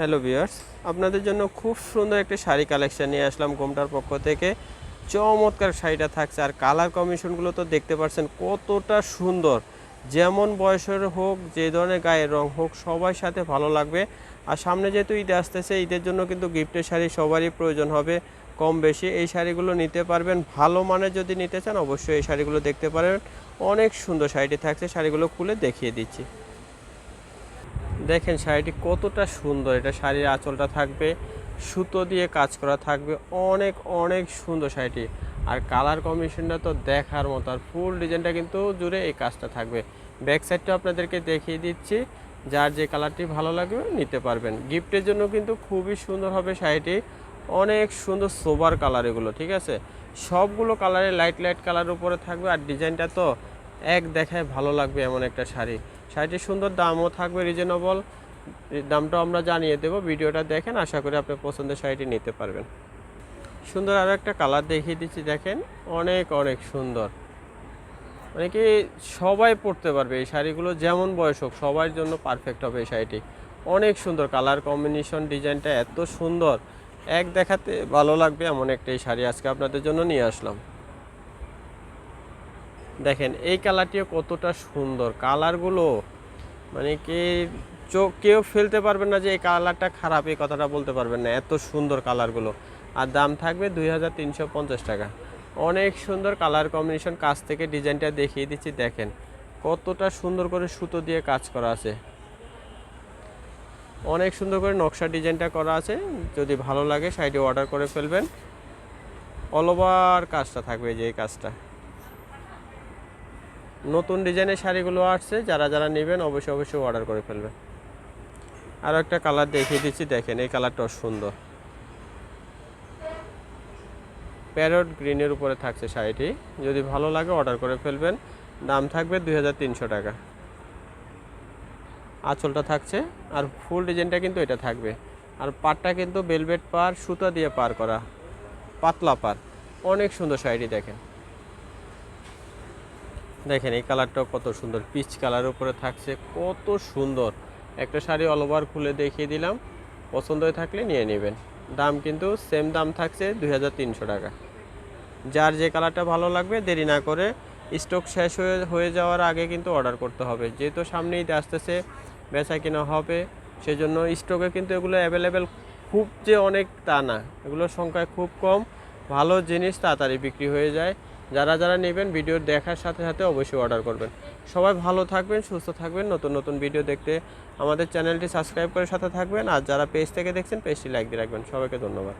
Hello viewers আপনাদের জন্য খুব সুন্দর একটা শাড়ি কালেকশন নিয়ে আসলাম গোমটার পক্ষ থেকে। চমৎকার শাড়িটা থাকছে আর কালার কম্বিনেশনগুলো তো দেখতে পাচ্ছেন কতটা সুন্দর। যেমন বয়সের হোক, যে ধরনের গায়ের রং হোক, সবার সাথে ভালো লাগবে। আর সামনে যেহেতু ঈদ আসতেছে, ঈদের জন্য কিন্তু গিফটের শাড়ি সবারই প্রয়োজন হবে। কম বেশি এই শাড়িগুলো নিতে পারবেন। ভালো মানের যদি নিতে চান, অবশ্যই এই শাড়িগুলো দেখতে পারেন। অনেক সুন্দর শাড়িটি থাকছে, শাড়িগুলো খুলে দেখিয়ে দিচ্ছি। দেখেন শাড়িটি কতটা সুন্দর। এটা শাড়ির আঁচলটা থাকবে, সুতো দিয়ে কাজ করা থাকবে, অনেক অনেক সুন্দর শাড়িটি। আর কালার কম্বিনেশনটা তো দেখার মতো, আর ফুল ডিজাইনটা কিন্তু জুড়ে এই কাজটা থাকবে। ব্যাক সাইডটা আপনাদেরকে দেখিয়ে দিচ্ছি, যার যে কালারটি ভালো লাগবে নিতে পারবেন। গিফটের জন্য কিন্তু খুবই সুন্দর হবে শাড়িটি। অনেক সুন্দর সোবার কালার এগুলো, ঠিক আছে? সবগুলো কালারে লাইট লাইট কালারের উপরে থাকবে, আর ডিজাইনটা তো এক দেখায় ভালো লাগবে এমন একটা শাড়ি। শাড়িটির সুন্দর দামও থাকবে রিজনেবল দামটাও আমরা জানিয়ে দেবো, ভিডিওটা দেখেন, আশা করি আপনি পছন্দের শাড়িটি নিতে পারবেন। সুন্দর আরও একটা কালার দেখিয়ে দিচ্ছি, দেখেন, অনেক অনেক সুন্দর। মানে কি সবাই পরতে পারবে এই শাড়িগুলো, যেমন বয়স হোক, সবার জন্য পারফেক্ট হবে এই শাড়িটি। অনেক সুন্দর কালার কম্বিনেশন ডিজাইনটা এত সুন্দর। এক দেখাতে ভালো লাগবে, এমন একটা এই শাড়ি আজকে আপনাদের জন্য নিয়ে আসলাম। দেখেন, এই কালারটিও কতটা সুন্দর। কালারগুলো মানে কি চোখ, কেউ ফেলতে পারবেন না যে এই কালারটা খারাপ, এই কথাটা বলতে পারবেন না। এত সুন্দর কালারগুলো। আর দাম থাকবে দুই হাজার তিনশো পঞ্চাশ টাকা। অনেক সুন্দর কালার কম্বিনেশন। কাছ থেকে ডিজাইনটা দেখিয়ে দিচ্ছি, দেখেন। কতটা সুন্দর করে সুতো দিয়ে কাজ করা আছে। অনেক সুন্দর করে নকশা ডিজাইনটা করা আছে। যদি ভালো লাগে, সাইডে অর্ডার করে ফেলবেন। অল ওভার কাজটা থাকবে যে এই কাজটা। নতুন ডিজাইনের শাড়িগুলো আসছে, যারা যারা নেবেন অবশ্যই অবশ্যই অর্ডার করে ফেলবেন। আরও একটা কালার দেখিয়ে দিচ্ছি, দেখেন, এই কালারটাও সুন্দর। প্যারট গ্রিনের উপরে থাকছে শাড়িটি। যদি ভালো লাগে অর্ডার করে ফেলবেন। দাম থাকবে দুই হাজার তিনশো টাকা। আঁচলটা থাকছে, আর ফুল ডিজাইনটা কিন্তু এটা থাকবে। আর পাটটা কিন্তু বেলভেট পার সুতা দিয়ে পার করা। পাতলা পার অনেক সুন্দর শাড়িটি দেখেন। দেখেন এই কালারটাও কত সুন্দর। পিচ কালার উপরে থাকছে, কত সুন্দর। একটা শাড়ি অল ওভার খুলে দেখিয়ে দিলাম। পছন্দ হয়ে থাকলে নিয়ে নেবেন। দাম কিন্তু সেম দাম থাকছে দু হাজার তিনশো টাকা। যার যে কালারটা ভালো লাগবে, দেরি না করে স্টক শেষ হয়ে হয়ে যাওয়ার আগে কিন্তু অর্ডার করতে হবে। যেহেতু সামনে ঈদ আসতেছে, বেচা কিনা হবে, সেজন্য স্টকে কিন্তু এগুলো অ্যাভেলেবেল খুব যে অনেক তা না। এগুলোর সংখ্যায় খুব কম। ভালো জিনিস তাড়াতাড়ি বিক্রি হয়ে যায়। যারা যারা নেবেন ভিডিও দেখার সাথে সাথে অবশ্যই অর্ডার করবেন। সবাই ভালো থাকবেন, সুস্থ থাকবেন, নতুন নতুন ভিডিও দেখতে আমাদের চ্যানেলটি সাবস্ক্রাইব করে সাথে থাকবেন। আর যারা পেজ থেকে দেখছেন পেজটি লাইক দিয়ে রাখবেন। সবাইকে ধন্যবাদ।